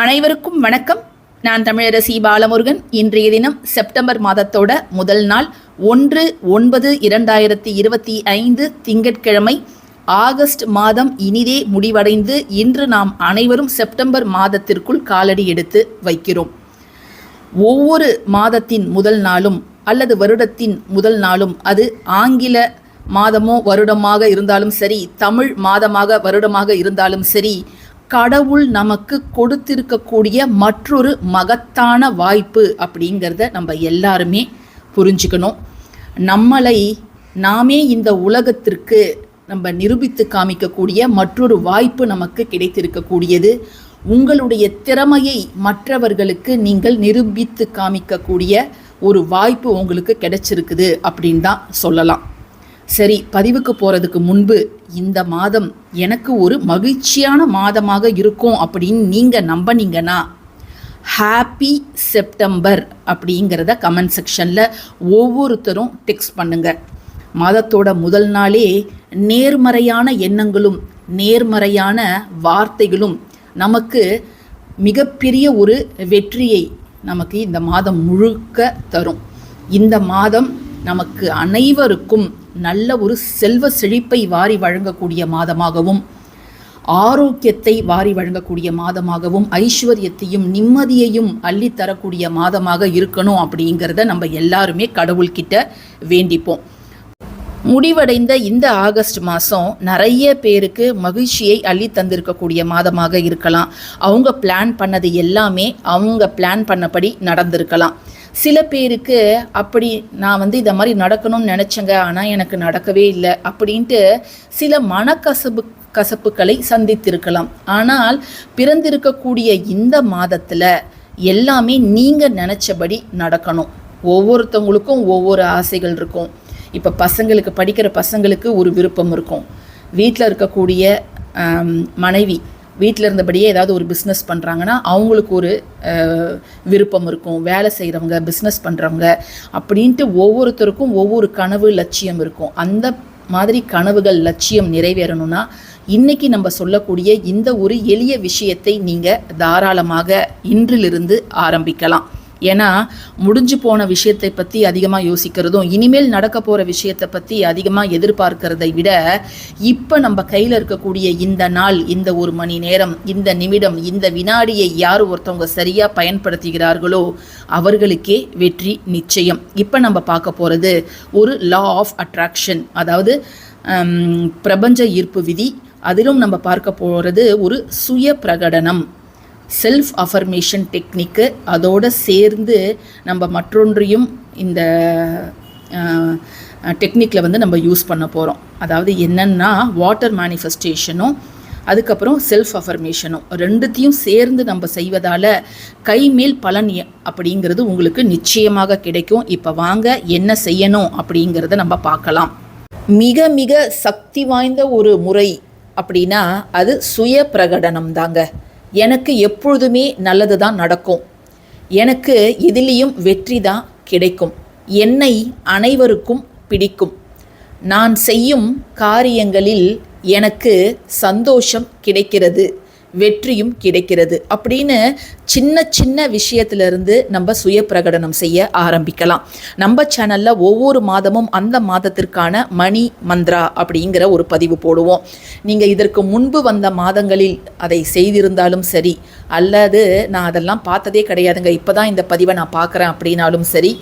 அனைவருக்கும் வணக்கம். நான் தமிழரசி பாலமுருகன். இன்றைய தினம் செப்டம்பர் மாதத்தோட முதல் நாள் ஒன்று ஒன்பது இரண்டாயிரத்தி இருபத்தி ஐந்து திங்கட்கிழமை ஆகஸ்ட் மாதம் இனிதே முடிவடைந்து இன்று நாம் அனைவரும் செப்டம்பர் மாதத்திற்குள் காலடி எடுத்து வைக்கிறோம். ஒவ்வொரு மாதத்தின் முதல் நாளும் அல்லது வருடத்தின் முதல் நாளும் அது ஆங்கில மாதமோ வருடமாக இருந்தாலும் சரி தமிழ் மாதமாக வருடமாக இருந்தாலும் சரி கடவுள் நமக்கு கொடுத்திருக்கக்கூடிய மற்றொரு மகத்தான வாய்ப்பு அப்படிங்கிறத நம்ம எல்லாருமே புரிஞ்சுக்கணும். நம்மளை நாமே இந்த உலகத்திற்கு நம்ம நிரூபித்து காமிக்கக்கூடிய மற்றொரு வாய்ப்பு நமக்கு கிடைத்திருக்கக்கூடியது. உங்களுடைய திறமையை மற்றவர்களுக்கு நீங்கள் நிரூபித்து காமிக்கக்கூடிய ஒரு வாய்ப்பு உங்களுக்கு கிடைச்சிருக்குது அப்படின்னு தான் சொல்லலாம். சரி பதிவுக்கு போகிறதுக்கு முன்பு இந்த மாதம் எனக்கு ஒரு மகிழ்ச்சியான மாதமாக இருக்கும் அப்படின்னு நீங்கள் நம்பினீங்கன்னா ஹாப்பி செப்டம்பர் அப்படிங்கிறத கமெண்ட் செக்ஷனில் ஒவ்வொருத்தரும் டெக்ஸ்ட் பண்ணுங்கள் மாதத்தோட முதல் நாளே நேர்மறையான எண்ணங்களும் நேர்மறையான வார்த்தைகளும் நமக்கு மிகப்பெரிய ஒரு வெற்றியை நமக்கு இந்த மாதம் முழுக்க தரும். இந்த மாதம் நமக்கு அனைவருக்கும் நல்ல ஒரு செல்வ செழிப்பை வாரி வழங்கக்கூடிய மாதமாகவும் ஆரோக்கியத்தை வாரி வழங்கக்கூடிய மாதமாகவும் ஐஸ்வர்யத்தையும் நிம்மதியையும் அள்ளித்தரக்கூடிய மாதமாக இருக்கணும் அப்படிங்கிறத நம்ம எல்லாருமே கடவுள்கிட்ட வேண்டிப்போம். முடிவடைந்த இந்த ஆகஸ்ட் மாதம் நிறைய பேருக்கு மகிழ்ச்சியை அள்ளி தந்திருக்கக்கூடிய மாதமாக இருக்கலாம். அவங்க பிளான் பண்ணது எல்லாமே அவங்க பிளான் பண்ணபடி நடந்திருக்கலாம். சில பேருக்கு அப்படி நான் வந்து இதை மாதிரி நடக்கணும்னு நினச்சேங்க ஆனால் எனக்கு நடக்கவே இல்லை அப்படின்ட்டு சில மனக்கசப்பு கசப்புகளை சந்தித்திருக்கலாம். ஆனால் பிறந்திருக்கக்கூடிய இந்த மாதத்தில் எல்லாமே நீங்கள் நினச்சபடி நடக்கணும். ஒவ்வொருத்தவங்களுக்கும் ஒவ்வொரு ஆசைகள் இருக்கும். இப்போ பசங்களுக்கு படிக்கிற பசங்களுக்கு ஒரு விருப்பம் இருக்கும். வீட்டில் இருக்கக்கூடிய மனைவி வீட்டில் இருந்தபடியே ஏதாவது ஒரு பிஸ்னஸ் பண்ணுறாங்கன்னா அவங்களுக்கு ஒரு விருப்பம் இருக்கும். வேலை செய்கிறவங்க பிஸ்னஸ் பண்ணுறவங்க அப்படின்ட்டு ஒவ்வொருத்தருக்கும் ஒவ்வொரு கனவு லட்சியம் இருக்கும். அந்த மாதிரி கனவுகள் லட்சியம் நிறைவேறணும்னா இன்னைக்கு நம்ம சொல்லக்கூடிய இந்த ஒரு எளிய விஷயத்தை நீங்கள் தாராளமாக இன்றிலிருந்து ஆரம்பிக்கலாம். ஏன்னா முடிஞ்சு போன விஷயத்தை பற்றி அதிகமாக யோசிக்கிறதும் இனிமேல் நடக்க போகிற விஷயத்தை பற்றி அதிகமாக எதிர்பார்க்கிறதை விட இப்போ நம்ம கையில் இருக்கக்கூடிய இந்த நாள் இந்த ஒரு மணி நேரம் இந்த நிமிடம் இந்த வினாடியை யார் ஒருத்தவங்க சரியாக பயன்படுத்துகிறார்களோ அவர்களுக்கே வெற்றி நிச்சயம். இப்போ நம்ம பார்க்க போகிறது ஒரு லா ஆஃப் அட்ராக்ஷன் அதாவது பிரபஞ்ச ஈர்ப்பு விதி. அதிலும் நம்ம பார்க்க போகிறது ஒரு சுய பிரகடனம் செல்ஃப் அஃபர்மேஷன் டெக்னிக்கு அதோடு சேர்ந்து நம்ம மற்றொன்றையும் இந்த டெக்னிக்கில் வந்து நம்ம யூஸ் பண்ண போகிறோம் அதாவது என்னென்னா வாட்டர் மேனிஃபெஸ்டேஷனும் அதுக்கப்புறம் செல்ஃப் அஃபர்மேஷனும் ரெண்டுத்தையும் சேர்ந்து நம்ம செய்வதால் கைமேல் பலன் அப்படிங்கிறது உங்களுக்கு நிச்சயமாக கிடைக்கும். இப்போ வாங்க என்ன செய்யணும் அப்படிங்கிறத நம்ம பார்க்கலாம். மிக மிக சக்தி வாய்ந்த ஒரு முறை அப்படின்னா அது சுய பிரகடனம் தாங்க. எனக்கு எப்பொழுதுமே நல்லது தான் நடக்கும். எனக்கு எதிலையும் வெற்றி தான் கிடைக்கும். என்னை அனைவருக்கும் பிடிக்கும். நான் செய்யும் காரியங்களில் எனக்கு சந்தோஷம் கிடைக்கிறது. வெற்றியும் கிடைக்கிறது அப்படின்னு சின்ன சின்ன விஷயத்திலிருந்து நம்ம சுய பிரகடனம் செய்ய ஆரம்பிக்கலாம். நம்ம சேனலில் ஒவ்வொரு மாதமும் அந்த மாதத்திற்கான மணி மந்த்ரா அப்படிங்கிற ஒரு பதிவு போடுவோம். நீங்கள் இதற்கு முன்பு வந்த மாதங்களில் அதை செய்திருந்தாலும் சரி அல்லது நான் அதெல்லாம் பார்த்ததே கிடையாதுங்க. இப்போ தான் இந்த பதிவை நான் பார்க்குறேன் அப்படின்னாலும் சரி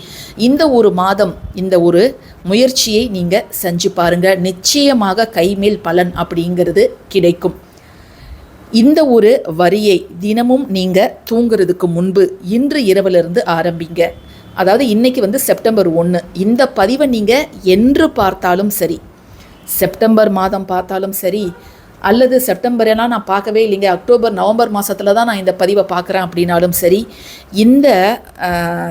இந்த ஒரு மாதம் இந்த ஒரு முயற்சியை நீங்கள் செஞ்சு பாருங்கள் நிச்சயமாக கைமேல் பலன் அப்படிங்கிறது கிடைக்கும். இந்த ஒரு வரியை தினமும் நீங்கள் தூங்குறதுக்கு முன்பு இன்று இரவிலிருந்து ஆரம்பிங்க. அதாவது இன்னைக்கு வந்து செப்டம்பர் ஒன்று இந்த பதிவை நீங்கள் என்று பார்த்தாலும் சரி செப்டம்பர் மாதம் பார்த்தாலும் சரி அல்லது செப்டம்பர் ஏன்னா நான் பார்க்கவே இல்லைங்க. அக்டோபர் நவம்பர் மாதத்தில் தான் நான் இந்த பதிவை பார்க்குறேன் அப்படின்னாலும் சரி இந்த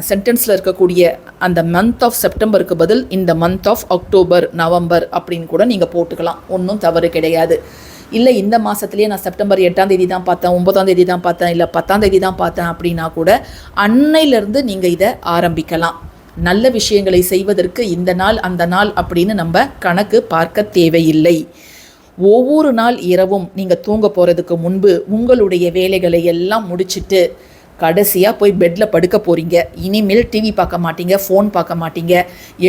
சென்டென்ஸில் இருக்கக்கூடிய அந்த மந்த் ஆஃப் செப்டம்பருக்கு பதில் இந்த மந்த் ஆஃப் அக்டோபர் நவம்பர் அப்படின்னு கூட நீங்கள் போட்டுக்கலாம். ஒன்றும் தவறு கிடையாது. இல்லை இந்த மாதத்துலேயே நான் செப்டம்பர் எட்டாம் தேதி தான் பார்த்தேன் ஒன்பதாம் தேதி தான் பார்த்தேன் இல்லை பத்தாம் தேதி தான் பார்த்தேன் அப்படின்னா கூட அன்னையிலேருந்து நீங்கள் இதை ஆரம்பிக்கலாம். நல்ல விஷயங்களை செய்வதற்கு இந்த நாள் அந்த நாள் அப்படின்னு நம்ம கணக்கு பார்க்க தேவையில்லை. ஒவ்வொரு நாள் இரவும் நீங்கள் தூங்க போகிறதுக்கு முன்பு உங்களுடைய வேலைகளை எல்லாம் முடிச்சுட்டு கடைசியாக போய் பெட்டில் படுக்க போகிறீங்க இனிமேல் டிவி பார்க்க மாட்டீங்க ஃபோன் பார்க்க மாட்டீங்க.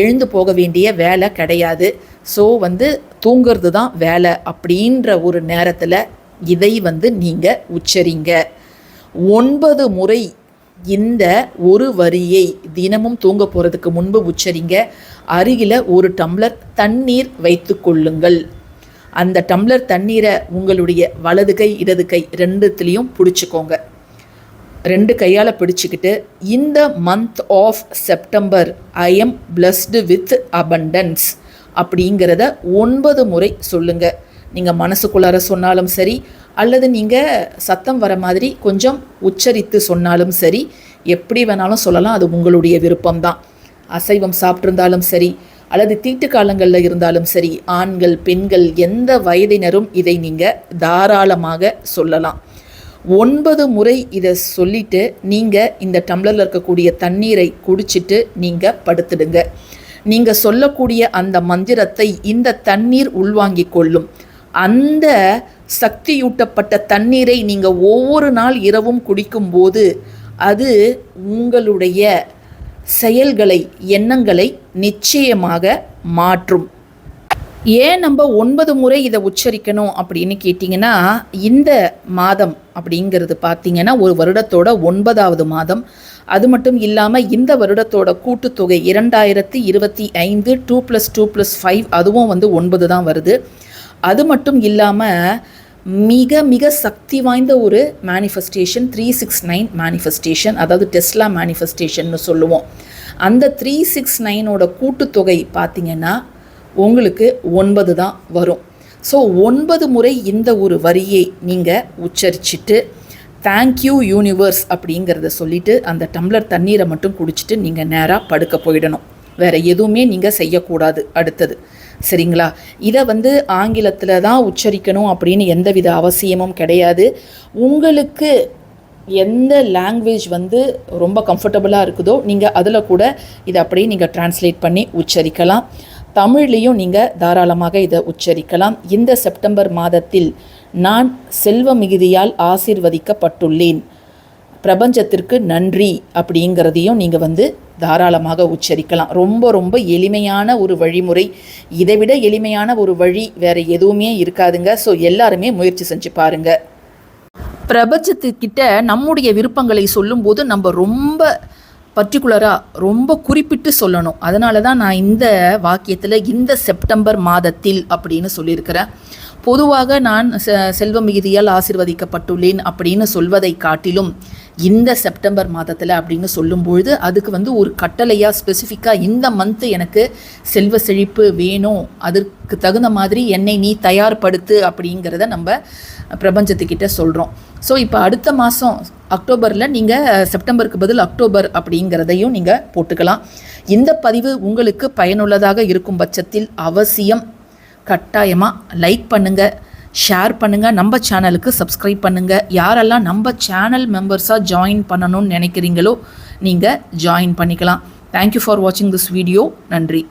எழுந்து போக வேண்டிய வேலை கிடையாது. ஸோ வந்து தூங்கிறது தான் வேலை அப்படின்ற ஒரு நேரத்தில் இதை வந்து நீங்கள் உச்சரிங்க. ஒன்பது முறை இந்த ஒரு வரியை தினமும் தூங்க போகிறதுக்கு முன்பு உச்சரிங்க. அருகில் ஒரு டம்ளர் தண்ணீர் வைத்து கொள்ளுங்கள். அந்த டம்ளர் தண்ணீரை உங்களுடைய வலது கை இடது கை ரெண்டுத்துலேயும் பிடிச்சிக்கோங்க. ரெண்டு கையால் பிடிச்சிக்கிட்டு இந்த month of September I am blessed with abundance அப்படிங்கிறத ஒன்பது முறை சொல்லுங்கள் நீங்கள் மனசுக்குள்ளார சொன்னாலும் சரி அல்லது நீங்கள் சத்தம் வர மாதிரி கொஞ்சம் உச்சரித்து சொன்னாலும் சரி எப்படி வேணாலும் சொல்லலாம் அது உங்களுடைய விருப்பம்தான். அசைவம் சாப்பிட்ருந்தாலும் சரி அல்லது தீட்டு காலங்களில் இருந்தாலும் சரி ஆண்கள் பெண்கள் எந்த வயதினரும் இதை நீங்கள் தாராளமாக சொல்லலாம். ஒன்பது முறை இதை சொல்லிட்டு நீங்கள் இந்த டம்ளரில் இருக்கக்கூடிய தண்ணீரை குடிச்சிட்டு நீங்கள் படுத்துடுங்க. நீங்கள் சொல்லக்கூடிய அந்த மந்திரத்தை இந்த தண்ணீர் உள்வாங்கிக் கொள்ளும். அந்த சக்தியூட்டப்பட்ட தண்ணீரை நீங்கள் ஒவ்வொரு நாள் இரவும் குடிக்கும்போது அது உங்களுடைய செயல்களை எண்ணங்களை நிச்சயமாக மாற்றும். ஏன் நம்ம ஒன்பது முறை இதை உச்சரிக்கணும் அப்படின்னு கேட்டிங்கன்னா இந்த மாதம் அப்படிங்கிறது பார்த்தீங்கன்னா ஒரு வருடத்தோட ஒன்பதாவது மாதம். அது மட்டும் இல்லாமல் இந்த வருடத்தோட கூட்டுத்தொகை இரண்டாயிரத்தி இருபத்தி ஐந்து two plus two plus five அதுவும் வந்து ஒன்பது தான் வருது. அது மட்டும் இல்லாமல் மிக மிக சக்தி வாய்ந்த ஒரு manifestation three six nine manifestation அதாவது டெஸ்லா மேனிஃபெஸ்டேஷன்னு சொல்லுவோம். அந்த த்ரீ சிக்ஸ் நைனோட கூட்டுத்தொகை பார்த்திங்கன்னா உங்களுக்கு ஒன்பது தான் வரும். ஸோ ஒன்பது முறை இந்த ஒரு வரியை நீங்கள் உச்சரிச்சிட்டு தேங்க்யூ யூனிவர்ஸ் அப்படிங்கிறத சொல்லிவிட்டு அந்த டம்ளர் தண்ணீரை மட்டும் குடிச்சிட்டு நீங்கள் நேராக படுக்க போயிடணும். வேறு எதுவுமே நீங்கள் செய்யக்கூடாது அடுத்தது. சரிங்களா? இதை வந்து ஆங்கிலத்தில் தான் உச்சரிக்கணும் அப்படின்னு எந்தவித அவசியமும் கிடையாது. உங்களுக்கு எந்த லாங்குவேஜ் வந்து ரொம்ப கம்ஃபர்டபுளாக இருக்குதோ நீங்கள் அதில் கூட இதை அப்படியே நீங்கள் டிரான்ஸ்லேட் பண்ணி உச்சரிக்கலாம். தமிழ்லேயும் நீங்கள் தாராளமாக இதை உச்சரிக்கலாம். இந்த செப்டம்பர் மாதத்தில் நான் செல்வ மிகுதியால் ஆசிர்வதிக்கப்பட்டுள்ளேன். பிரபஞ்சத்திற்கு நன்றி அப்படிங்கிறதையும் நீங்கள் வந்து தாராளமாக உச்சரிக்கலாம். ரொம்ப ரொம்ப எளிமையான ஒரு வழிமுறை. இதைவிட எளிமையான ஒரு வழி வேறு எதுவுமே இருக்காதுங்க. ஸோ எல்லாருமே முயற்சி செஞ்சு பாருங்கள் பிரபஞ்சத்துக்கிட்ட நம்முடைய விருப்பங்களை சொல்லும்போது நம்ம ரொம்ப பர்டிகுலராக ரொம்ப குறிப்பிட்டு சொல்லணும். அதனால தான் நான் இந்த வாக்கியத்தில் இந்த செப்டம்பர் மாதத்தில் அப்படின்னு சொல்லியிருக்கிறேன். பொதுவாக நான் செ செல்வ மிகுதியால் ஆசிர்வதிக்கப்பட்டுள்ளேன் அப்படின்னு சொல்வதை காட்டிலும் இந்த செப்டம்பர் மாதத்தில் அப்படின்னு சொல்லும்பொழுது அதுக்கு வந்து ஒரு கட்டளையாக ஸ்பெசிஃபிக்காக இந்த மந்த்து எனக்கு செல்வ செழிப்பு வேணும். அதற்கு தகுந்த மாதிரி என்னை நீ தயார்படுத்து அப்படிங்கிறத நம்ம பிரபஞ்சத்துக்கிட்ட சொல்கிறோம் ஸோ இப்போ அடுத்த மாதம் அக்டோபரில் நீங்கள் செப்டம்பருக்கு பதில் அக்டோபர் அப்படிங்கிறதையும் நீங்கள் போட்டுக்கலாம். இந்த பதிவு உங்களுக்கு பயனுள்ளதாக இருக்கும் பட்சத்தில் அவசியம் கட்டாயமாக லைக் பண்ணுங்கள் ஷேர் பண்ணுங்கள் நம்ம சேனலுக்கு சப்ஸ்கிரைப் பண்ணுங்கள் யாரெல்லாம் நம்ம சேனல் மெம்பர்ஸாக ஜாயின் பண்ணணும்னு நினைக்கிறீங்களோ நீங்கள் ஜாயின் பண்ணிக்கலாம். தேங்க்யூ ஃபார் வாட்சிங் திஸ் வீடியோ நன்றி.